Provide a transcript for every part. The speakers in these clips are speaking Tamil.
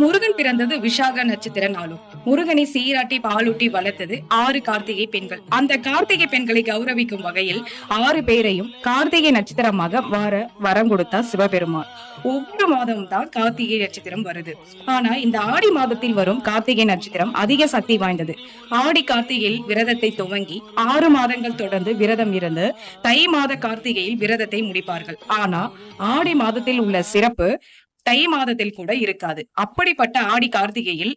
முருகன் பிறந்தது விசாக நட்சத்திர நாளும் முருகனை சீராட்டி பாலூட்டி வளர்த்தது ஆறு கார்த்திகை பெண்கள். அந்த கார்த்திகை பெண்களை கௌரவிக்கும் வகையில் ஆறு பேரையும் கார்த்திகை நட்சத்திரமாக வர வரம் கொடுத்தார் சிவபெருமான். ஒவ்வொரு மாதமும் தான் கார்த்திகை நட்சத்திரம் வருது. ஆனா இந்த ஆடி மாதத்தில் வரும் கார்த்திகை நட்சத்திரம் அதிக சக்தி வாய்ந்தது. ஆடி கார்த்திகையில் விரதத்தை துவங்கி ஆறு மாதங்கள் தொடர்ந்து விரதம் இருந்து தை மாத கார்த்திகையில் விரதத்தை முடிப்பார்கள். ஆனா ஆடி மாதத்தில் உள்ள சிறப்பு தை மாதத்தில் கூட இருக்காது. அப்படிப்பட்ட ஆடி கார்த்திகையில்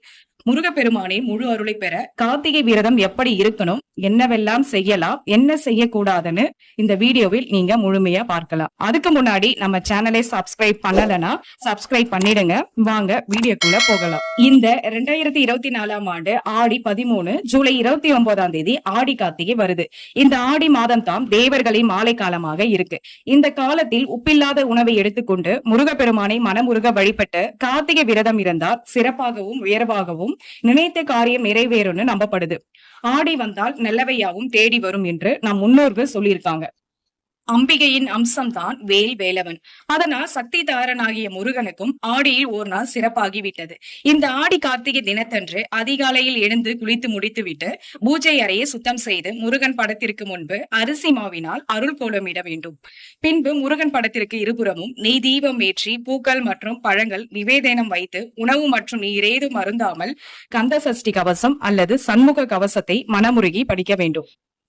முருகப்பெருமானே முழு அருளை பெற கார்த்திகை விரதம் எப்படி இருக்கணும் என்னவெல்லாம் செய்யலாம் என்ன செய்யக்கூடாதுன்னு இந்த வீடியோவில் நீங்க முழுமையா பார்க்கலாம். அதுக்கு முன்னாடி நம்ம சேனலை சப்ஸ்கிரைப் பண்ணலனா சப்ஸ்கிரைப் பண்ணிடுங்க. வாங்க வீடியோக்குள்ள போகலாம். இந்த ரெண்டாயிரத்தி இருபத்தி நாலாம் ஆண்டு ஆடி பதிமூணு ஜூலை இருபத்தி ஒன்பதாம் தேதி ஆடி கார்த்திகை வருது. இந்த ஆடி மாதம் தான் தேவர்களின் மாலை காலமாக இருக்கு. இந்த காலத்தில் உப்பில்லாத உணவை எடுத்துக்கொண்டு முருகப்பெருமானை மனமுருக வழிபட்டு கார்த்திகை விரதம் இருந்தால் சிறப்பாகவும் உயர்வாகவும் நினைத்த காரியம் நிறைவேறும்னு நம்பப்படுது. ஆடி வந்தால் நல்லவையாவும் தேடி வரும் என்று நம் முன்னோர்கள் சொல்லியிருக்காங்க. அம்பிகையின் அம்சம்தான் வேல் வேலவன். அதனால் சக்தி தாரனாகிய முருகனுக்கும் ஆடியில் ஒரு நாள் சிறப்பாகிவிட்டது. இந்த ஆடி கார்த்திகை தினத்தன்று அதிகாலையில் எழுந்து குளித்து முடித்துவிட்டு பூஜை அறையை சுத்தம் செய்து முருகன் படத்திற்கு முன்பு அரிசி மாவினால் அருள் கோலமிட வேண்டும். பின்பு முருகன் படத்திற்கு இருபுறமும் நெய் தீபம் ஏற்றி பூக்கள் மற்றும் பழங்கள் நிவேதனம் வைத்து உணவு மற்றும் நீரேதும் ஏதும் அருந்தாமல் கந்த சஷ்டி கவசம் அல்லது சண்முக கவசத்தை மனமுருகி படிக்க வேண்டும்.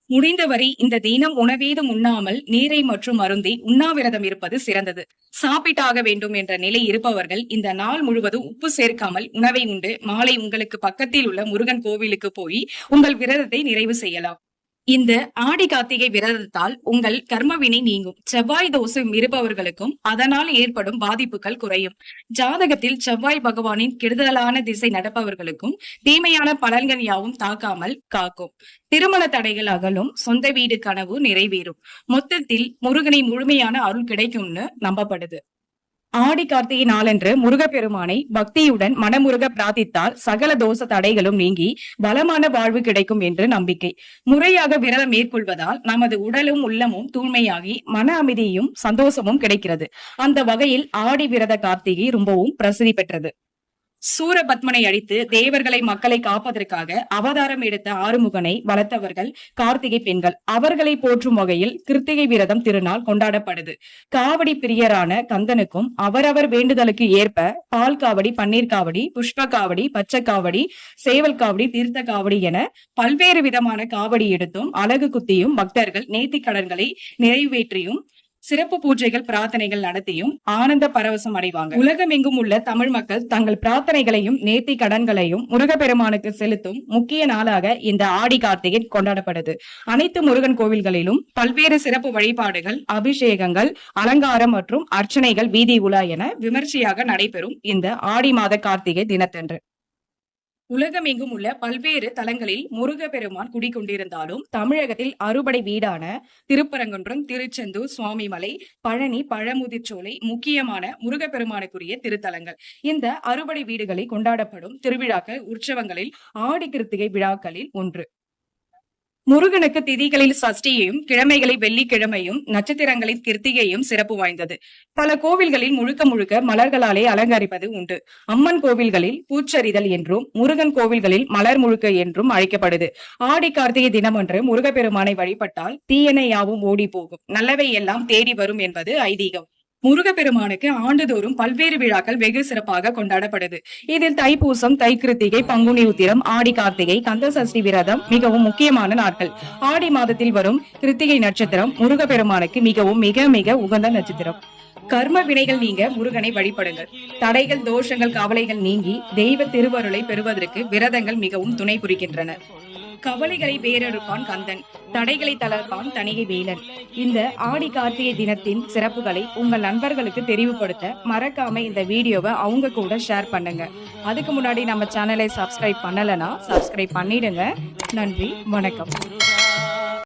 முடிந்தவரை இந்த தினம் உணவேதும் உண்ணாமல் நீரை மற்றும் அருந்தி உண்ணாவிரதம் இருப்பது சிறந்தது. சாப்பிட்டாக வேண்டும் என்ற நிலை இருப்பவர்கள் இந்த நாள் முழுவதும் உப்பு சேர்க்காமல் உணவை உண்டு. மாலை உங்களுக்கு பக்கத்தில் உள்ள முருகன் கோவிலுக்கு போய் உங்கள் விரதத்தை நிறைவு செய்யலாம். இந்த ஆடி கார்த்திகை விரதத்தால் உங்கள் கர்மவினை நீங்கும். செவ்வாய் தோஷம் இருப்பவர்களுக்கும் அதனால் ஏற்படும் பாதிப்புகள் குறையும். ஜாதகத்தில் செவ்வாய் பகவானின் கெடுதலான திசை நடப்பவர்களுக்கும் தீமையான பலன்கள் யாவும் தாக்காமல் காக்கும். திருமண தடைகள் அகலும் சொந்த வீடு கனவு நிறைவேறும். மொத்தத்தில் முருகனை முழுமையான அருள் கிடைக்கும்னு நம்பப்படுது. ஆடி கார்த்திகை நாளன்று முருகப்பெருமானை பக்தியுடன் மனமுருக பிரார்த்தித்தால் சகல தோஷ தடைகளும் நீங்கி பலமான வாழ்வு கிடைக்கும் என்று நம்பிக்கை. முறையாக விரதம் மேற்கொள்வதால் நமது உடலும் உள்ளமும் தூய்மையாகி மன அமைதியும் சந்தோஷமும் கிடைக்கிறது. அந்த வகையில் ஆடி விரத கார்த்திகை ரொம்பவும் பிரசித்தி பெற்றது. சூரபத்மனை அழித்து தேவர்களை மக்களை காப்பதற்காக அவதாரம் எடுத்த ஆறுமுகனை வளர்த்தவர்கள் கார்த்திகை பெண்கள். அவர்களை போற்றும் வகையில் கிருத்திகை விரதம் திருநாள் கொண்டாடப்படுது. காவடி பிரியரான கந்தனுக்கும் அவரவர் வேண்டுதலுக்கு ஏற்ப பால் காவடி பன்னீர் காவடி புஷ்ப காவடி பச்சை காவடி சேவல் காவடி தீர்த்த காவடி என பல்வேறு விதமான காவடி எடுத்தும் அழகு குத்தியும் பக்தர்கள் நேர்த்திக்கடன்களை நிறைவேற்றியும் சிறப்பு பூஜைகள் பிரார்த்தனைகள் நடத்தியும் ஆனந்த பரவசம் அடைவாங்க. உலகமெங்கும் உள்ள தமிழ் மக்கள் தங்கள் பிரார்த்தனைகளையும் நேர்த்தி கடன்களையும் முருகப்பெருமானுக்கு செலுத்தும் முக்கிய நாளாக இந்த ஆடி கார்த்திகை கொண்டாடப்படுது. அனைத்து முருகன் கோவில்களிலும் பல்வேறு சிறப்பு வழிபாடுகள் அபிஷேகங்கள் அலங்காரம் மற்றும் அர்ச்சனைகள் வீதி உலா என விமர்சையாக நடைபெறும் இந்த ஆடி மாத கார்த்திகை தினத்தன்று. உலகமெங்கும் உள்ள பல்வேறு தலங்களில் முருகப்பெருமான் குடிக்கொண்டிருந்தாலும் தமிழகத்தில் அறுபடை வீடான திருப்பரங்குன்றம் திருச்செந்தூர் சுவாமிமலை பழனி பழமுதிர்ச்சோலை முக்கியமான முருகப்பெருமானுக்குரிய திருத்தலங்கள். இந்த அறுபடை வீடுகளில் கொண்டாடப்படும் திருவிழாக்கள் உற்சவங்களில் ஆடி கிருத்திகை விழாக்களில் ஒன்று. முருகனுக்கு திதிகளில் சஷ்டியையும் கிழமைகளில் வெள்ளிக்கிழமையும் நட்சத்திரங்களின் கிருத்திகையும் சிறப்பு வாய்ந்தது. பல கோவில்களில் முழுக்க முழுக்க மலர்களாலே அலங்கரிப்பது உண்டு. அம்மன் கோவில்களில் பூச்சரிதல் என்றும் முருகன் கோவில்களில் மலர் முழுக்க என்றும் அழைக்கப்படுது. ஆடி கார்த்திகை தினமன்று முருகப்பெருமானை வழிபட்டால் தீயணை யாவும் ஓடி போகும் நல்லவை எல்லாம் தேடி வரும் என்பது ஐதீகம். முருகப்பெருமானுக்கு ஆண்டுதோறும் பல்வேறு விழாக்கள் வெகு சிறப்பாக கொண்டாடப்படுது. இதில் தைப்பூசம் தை கிருத்திகை பங்குனி உத்திரம் ஆடி கார்த்திகை கந்த சஷ்டி விரதம் மிகவும் முக்கியமான நாட்கள். ஆடி மாதத்தில் வரும் கிருத்திகை நட்சத்திரம் முருகப்பெருமானுக்கு மிகவும் மிக மிக உகந்த நட்சத்திரம். கர்ம வினைகள் நீங்க முருகனை வழிபடுங்கள். தடைகள் தோஷங்கள் கவலைகள் நீங்கி தெய்வ திருவருளை பெறுவதற்கு விரதங்கள் மிகவும் துணை புரிகின்றன. கவலைகளை வேறெடுப்பான் கந்தன். தடைகளை தளர்ப்பான் தணிகை வேலன். இந்த ஆடி கார்த்திகை தினத்தின் சிறப்புகளை உங்கள் நண்பர்களுக்கு தெரிவுபடுத்த மறக்காம இந்த வீடியோவை அவங்க கூட ஷேர் பண்ணுங்க. அதுக்கு முன்னாடி நம்ம சேனலை சப்ஸ்கிரைப் பண்ணலைன்னா சப்ஸ்கிரைப் பண்ணிடுங்க. நன்றி வணக்கம்.